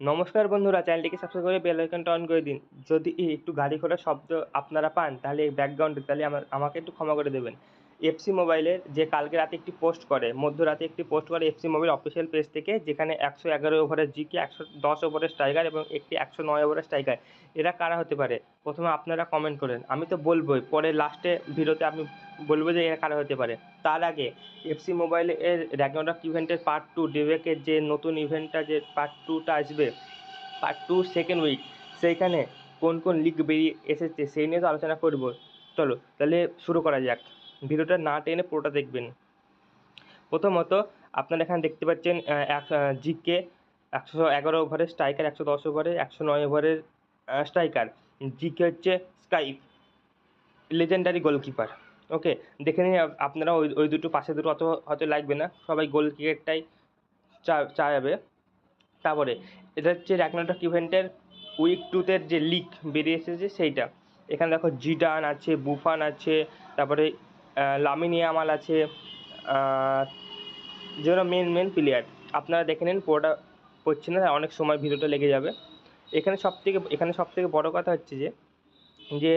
নমস্কার বন্ধুরা, চ্যানেলটিকে সাবস্ক্রাইব করে বেল আইকনটা অন করে দিন। যদি একটু গাড়ি ঘোড়ার শব্দ আপনারা পান, তাহলে এই ব্যাকগ্রাউন্ডে তাহলে আমাকে একটু ক্ষমা করে দেবেন। এফসি মোবাইলের যে কালকে রাতে একটি পোস্ট করে, মধ্যরাতে একটি পোস্ট করে এফসি মোবাইল অফিসিয়াল পেজ থেকে, যেখানে একশো এগারো ওভারের জিকে একশো দশ ওভারের স্ট্রাইকার এবং একটি একশো নয় ওভারের স্ট্রাইকার এরা কারা হতে পারে? প্রথমে আপনারা কমেন্ট করেন। আমি তো বলবোই, পরে লাস্টে ভিডিওতে আমি বলব যে এরা কারা হতে পারে। তার আগে এফসি মোবাইলের র্যাগনারক ইভেন্টের পার্ট টু ডেবেকের যে নতুন ইভেন্টটা যে পার্ট টুটা আসবে পার্ট টু সেকেন্ড উইক সেইখানে কোন কোন লিগ বেরিয়ে এসেছে, সেই নিয়ে তো আলোচনা করব। চলো, তাহলে শুরু করা যাক। ভিডিওটা না টেনে পুরোটা দেখবেন। প্রথমত, আপনারা এখানে দেখতে পাচ্ছেন এক জিকে একশো এগারো ওভারের স্ট্রাইকার একশো দশ ওভারের একশো নয় ওভারের স্ট্রাইকার জিকে হচ্ছে স্কাইপ লেজেন্ডারি গোলকিপার ওকে দেখে নিন আপনারা ওই ওই দুটো পাশে দুটো অত হয়তো লাগবে না। সবাই গোল ক্রিকেটটাই চা চাইবে তারপরে এটা হচ্ছে র্যাগনারক ইভেন্টের উইক টুতের যে লিক বেরিয়ে এসেছে সেইটা। এখানে দেখো জিডান আছে বুফান আছে তারপরে আহ, লামিনী আমাল আছে যেগুলো মেন মেন প্লেয়ার আপনারা দেখে নিন পুরোটা করছি না অনেক সময় ভিডিওটা লেগে যাবে। এখানে সব থেকে এখানে সব থেকে বড়ো কথা হচ্ছে যে যে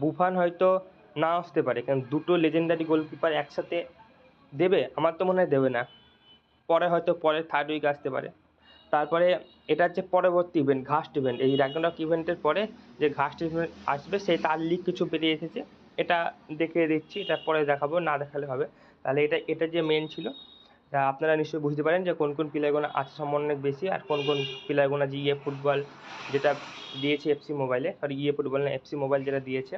বুফান হয়তো না আসতে পারে। কারণ দুটো লেজেন্ডারি গোলকিপার একসাথে দেবে, আমার তো মনে হয় দেবে না। পরে হয়তো পরে থার্ড উইক আসতে পারে। তারপরে এটা হচ্ছে পরবর্তী ইভেন্ট ঘাস্ট ইভেন্ট এই র্যাগনারক ইভেন্টের পরে যে ঘাস্ট ইভেন্ট আসবে, সেই তার লিগ কিছু বেরিয়ে এসেছে। এটা দেখিয়ে দিচ্ছি, এটা পরে দেখাবো, না দেখালে হবে। তাহলে এটা এটা যে মেন ছিল, তা আপনারা নিশ্চয়ই বুঝতে পারেন যে কোন কোন প্লেয়ারগুলো আছে সম্মান অনেক বেশি, আর কোন কোন প্লেয়ারগুলো যে ইয়ে ফুটবল যেটা দিয়েছে এফসি মোবাইলে সরি ইয়ে ফুটবল না এফসি মোবাইল যেটা দিয়েছে।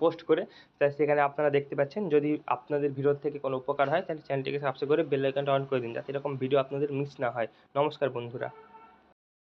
পোস্ট করে, তাই সেখানে আপনারা দেখতে পাচ্ছেন, যদি আপনাদের ভিডিও থেকে কোনো উপকার হয়, তাহলে চ্যানেলটিকে সাবস্ক্রাইব করে বেল আইকনটা অন করে দিন, যাতে এরকম ভিডিও আপনাদের মিস না হয়। নমস্কার বন্ধুরা।